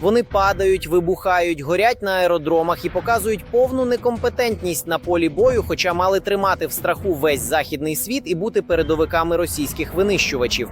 Вони падають, вибухають, горять на аеродромах і показують повну некомпетентність на полі бою, хоча мали тримати в страху весь західний світ і бути передовиками російських винищувачів.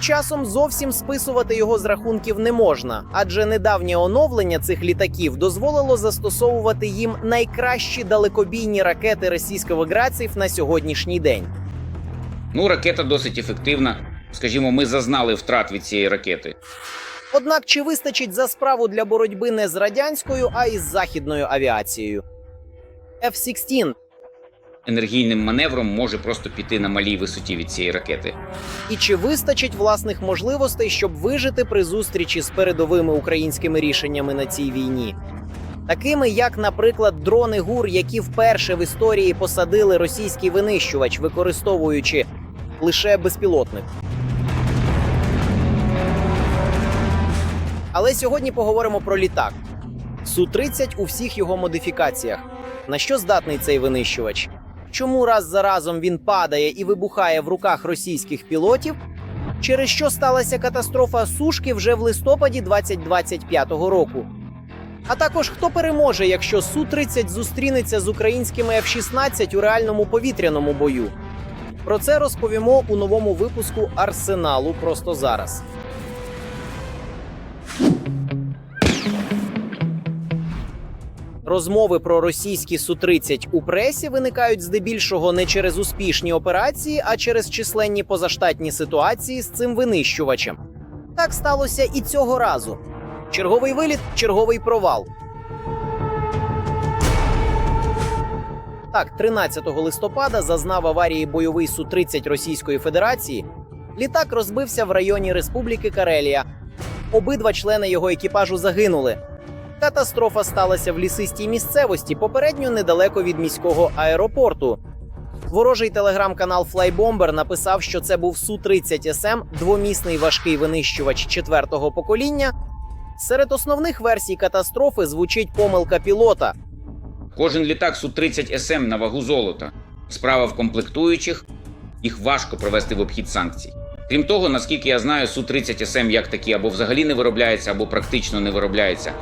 Тим часом зовсім списувати його з рахунків не можна, адже недавнє оновлення цих літаків дозволило застосовувати їм найкращі далекобійні ракети російського граців на сьогоднішній день. Ну, ракета досить ефективна. Скажімо, ми зазнали втрат від цієї ракети. Однак чи вистачить за справу для боротьби не з радянською, а із західною авіацією? F-16 Енергійним маневром може просто піти на малій висоті від цієї ракети. і чи вистачить власних можливостей, щоб вижити при зустрічі з передовими українськими рішеннями на цій війні? Такими як, наприклад, дрони ГУР, які вперше в історії посадили російський винищувач, використовуючи лише безпілотник. Але сьогодні поговоримо про літак. Су-30 у всіх його модифікаціях. На що здатний цей винищувач? Чому раз за разом він падає і вибухає в руках російських пілотів? Через що сталася катастрофа сушки вже в листопаді 2025 року? А також хто переможе, якщо Су-30 зустрінеться з українськими F-16 у реальному повітряному бою? Про це розповімо у новому випуску Арсеналу просто зараз. Розмови про російські Су-30 у пресі виникають здебільшого не через успішні операції, а через численні позаштатні ситуації з цим винищувачем. Так сталося і цього разу. Черговий виліт, черговий провал. Так, 13 листопада зазнав аварії бойовий Су-30 Російської Федерації. Літак розбився в районі Республіки Карелія. Обидва члени його екіпажу загинули. Катастрофа сталася в лісистій місцевості, попередньо недалеко від міського аеропорту. Ворожий телеграм-канал Flybomber написав, що це був Су-30 СМ, двомісний важкий винищувач четвертого покоління. Серед основних версій катастрофи звучить помилка пілота. Кожен літак Су-30 СМ на вагу золота. Справа в комплектуючих, їх важко провести в обхід санкцій. Крім того, наскільки я знаю, Су-30 СМ як такі або взагалі не виробляється, або практично не виробляється.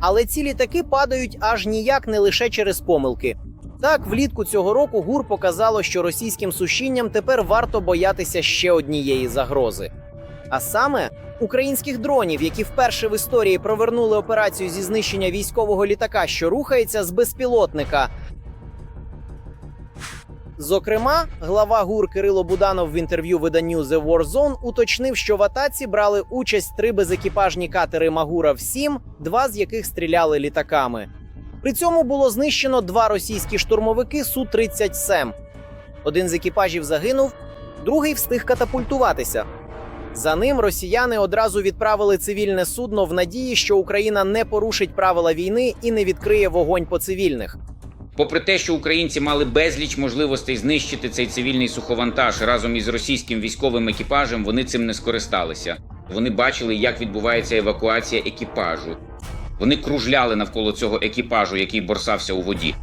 Але ці літаки падають аж ніяк не лише через помилки. Так, влітку цього року ГУР показало, що російським сушінням тепер варто боятися ще однієї загрози. А саме українських дронів, які вперше в історії провернули операцію зі знищення військового літака, що рухається з безпілотника. Зокрема, глава ГУР Кирило Буданов в інтерв'ю виданню The War Zone уточнив, що в атаці брали участь три безекіпажні катери Магурав 7 два з яких стріляли літаками. При цьому було знищено два російські штурмовики Су-30 СЕМ. Один з екіпажів загинув, другий встиг катапультуватися. За ним росіяни одразу відправили цивільне судно в надії, що Україна не порушить правила війни і не відкриє вогонь по цивільних. Попри те, що українці мали безліч можливостей знищити цей цивільний суховантаж разом із російським військовим екіпажем, вони цим не скористалися. Вони бачили, як відбувається евакуація екіпажу. Вони кружляли навколо цього екіпажу, який борсався у воді.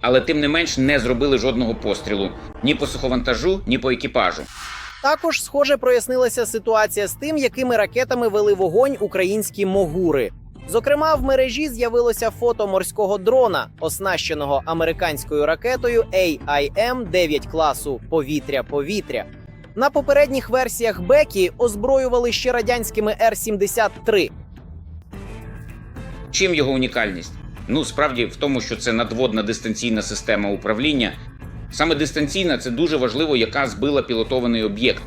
Але тим не менш не зробили жодного пострілу ні по суховантажу, ні по екіпажу. Також, схоже, прояснилася ситуація з тим, якими ракетами вели вогонь українські могури. Зокрема, в мережі з'явилося фото морського дрона, оснащеного американською ракетою AIM-9 класу повітря-повітря. На попередніх версіях Бекі озброювали ще радянськими Р-73. Чим його унікальність? Ну, справді в тому, що це надводна дистанційна система управління. Саме дистанційна це дуже важливо, яка збила пілотований об'єкт.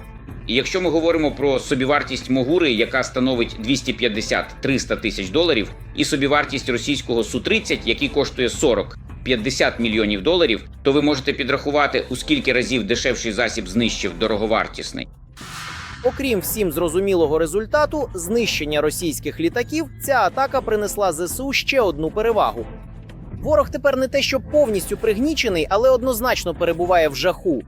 І якщо ми говоримо про собівартість Могури, яка становить 250-300 тисяч доларів, і собівартість російського Су-30, який коштує 40-50 мільйонів доларів, то ви можете підрахувати, у скільки разів дешевший засіб знищив дороговартісний. Окрім всім зрозумілого результату, знищення російських літаків, ця атака принесла ЗСУ ще одну перевагу. Ворог тепер не те, що повністю пригнічений, але однозначно перебуває в жаху.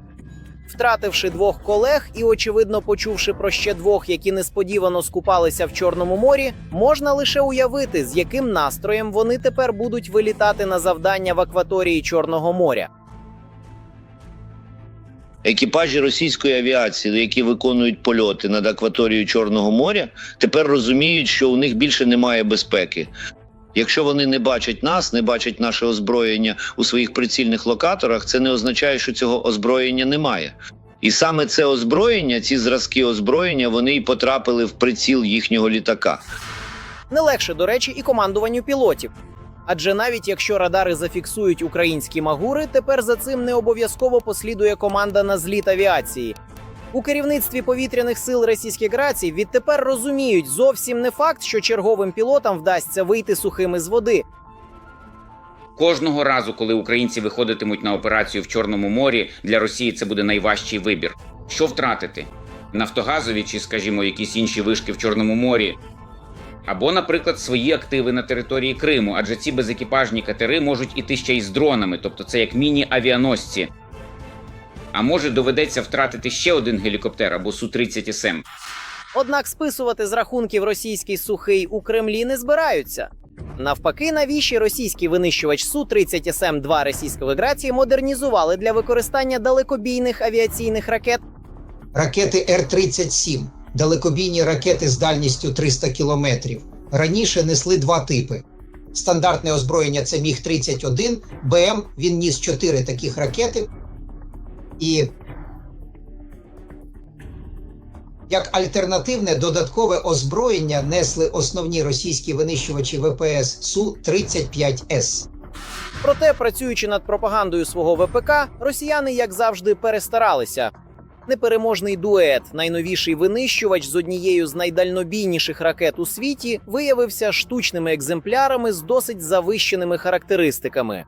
Втративши двох колег і, очевидно, почувши про ще двох, які несподівано скупалися в Чорному морі, можна лише уявити, з яким настроєм вони тепер будуть вилітати на завдання в акваторії Чорного моря. Екіпажі російської авіації, які виконують польоти над акваторією Чорного моря, тепер розуміють, що у них більше немає безпеки. Якщо вони не бачать нас, не бачать наше озброєння у своїх прицільних локаторах, це не означає, що цього озброєння немає. І саме це озброєння, ці зразки озброєння, вони й потрапили в приціл їхнього літака. Не легше, до речі, і командуванню пілотів. Адже навіть якщо радари зафіксують українські магури, тепер за цим не обов'язково послідує команда на зліт авіації. У керівництві повітряних сил Російських Грацій відтепер розуміють зовсім не факт, що черговим пілотам вдасться вийти сухими з води. Кожного разу, коли українці виходитимуть на операцію в Чорному морі, для Росії це буде найважчий вибір. Що втратити? Нафтогазові чи, скажімо, якісь інші вишки в Чорному морі. Або, наприклад, свої активи на території Криму, адже ці безекіпажні катери можуть іти ще й з дронами, тобто це як міні-авіаносці. А може доведеться втратити ще один гелікоптер або Су-30 СМ. Однак списувати з рахунків російський сухий у Кремлі не збираються. Навпаки, навіщо російський винищувач Су-30 СМ-2 Російської Федерації модернізували для використання далекобійних авіаційних ракет ракети Р-37, далекобійні ракети з дальністю 300 кілометрів. Раніше несли два типи. Стандартне озброєння це Міг-31, БМ, він ніс чотири таких ракети. І як альтернативне додаткове озброєння несли основні російські винищувачі ВПС Су-35С. Проте, працюючи над пропагандою свого ВПК, росіяни, як завжди, перестаралися. Непереможний дует, найновіший винищувач з однією з найдальнобійніших ракет у світі, виявився штучними екземплярами з досить завищеними характеристиками.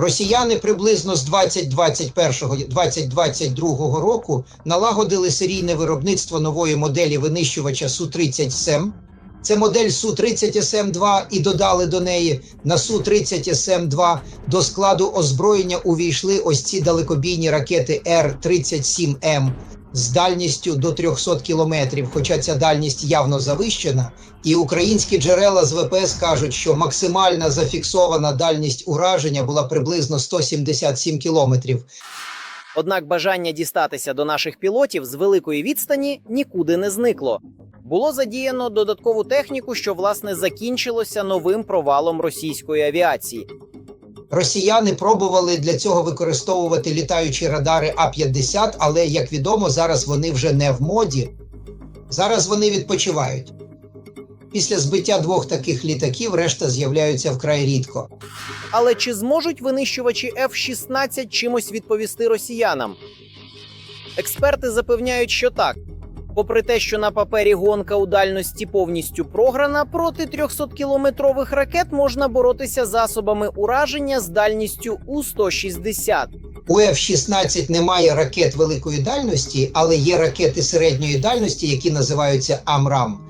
Росіяни приблизно з 2021-2022 року налагодили серійне виробництво нової моделі винищувача Су-30 СЕМ. Це модель Су-30 СМ-2 і додали до неї на Су-30 СМ-2 до складу озброєння увійшли ось ці далекобійні ракети Р-37М з дальністю до 300 кілометрів, хоча ця дальність явно завищена. І українські джерела з ВПС кажуть, що максимальна зафіксована дальність ураження була приблизно 177 кілометрів. Однак бажання дістатися до наших пілотів з великої відстані нікуди не зникло. Було задіяно додаткову техніку, що власне закінчилося новим провалом російської авіації. Росіяни пробували для цього використовувати літаючі радари А-50, але як відомо, зараз вони вже не в моді. Зараз вони відпочивають. Після збиття двох таких літаків решта з'являються вкрай рідко. Але чи зможуть винищувачі F-16 чимось відповісти росіянам? Експерти запевняють, що так. Попри те, що на папері гонка у дальності повністю програна, проти 300-кілометрових ракет можна боротися засобами ураження з дальністю у 160. У F-16 немає ракет великої дальності, але є ракети середньої дальності, які називаються АМРАМ.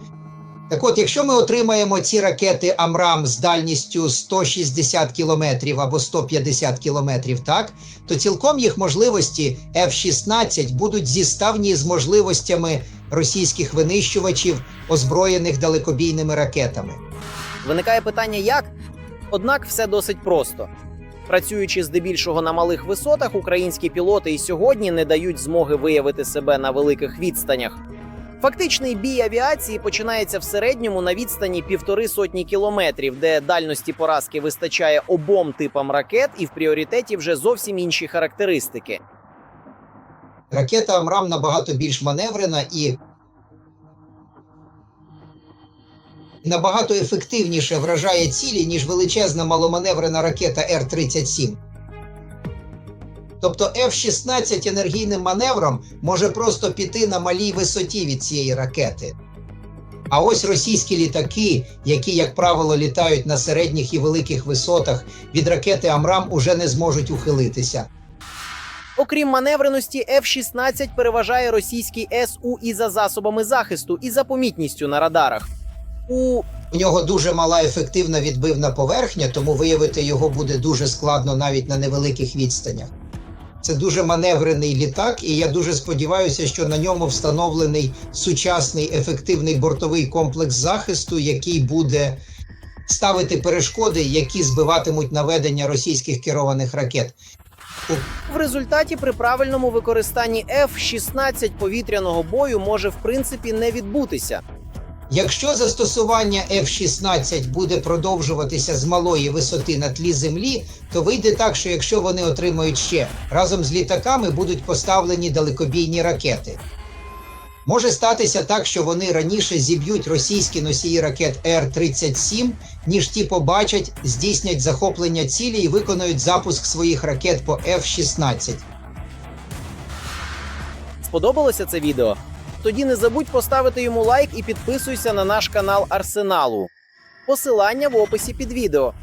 Так от, якщо ми отримаємо ці ракети АМРАМ з дальністю 160 кілометрів або 150 кілометрів, так то цілком їх можливості F-16 будуть зіставні з можливостями російських винищувачів, озброєних далекобійними ракетами. Виникає питання, як? Однак все досить просто. Працюючи здебільшого на малих висотах, українські пілоти і сьогодні не дають змоги виявити себе на великих відстанях. Фактичний бій авіації починається в середньому на відстані півтори сотні кілометрів, де дальності поразки вистачає обом типам ракет, і в пріоритеті вже зовсім інші характеристики. Ракета АМРАМ набагато більш маневрена і набагато ефективніше вражає цілі, ніж величезна маломаневрена ракета Р-37. Тобто F-16 енергійним маневром може просто піти на малій висоті від цієї ракети. А ось російські літаки, які, як правило, літають на середніх і великих висотах, від ракети Амрам уже не зможуть ухилитися. Окрім маневреності, F-16 переважає російський СУ і за засобами захисту, і за помітністю на радарах. У У нього дуже мала ефективна відбивна поверхня, тому виявити його буде дуже складно навіть на невеликих відстанях. Це дуже маневрений літак, і я дуже сподіваюся, що на ньому встановлений сучасний ефективний бортовий комплекс захисту, який буде ставити перешкоди, які збиватимуть наведення російських керованих ракет. В результаті при правильному використанні F-16 повітряного бою може в принципі не відбутися. Якщо застосування F-16 буде продовжуватися з малої висоти на тлі землі, то вийде так, що якщо вони отримають ще разом з літаками будуть поставлені далекобійні ракети. Може статися так, що вони раніше зіб'ють російські носії ракет Р-37, ніж ті побачать, здійснять захоплення цілі і виконають запуск своїх ракет по F-16. Сподобалося це відео? Тоді не забудь поставити йому лайк і підписуйся на наш канал Арсеналу. Посилання в описі під відео.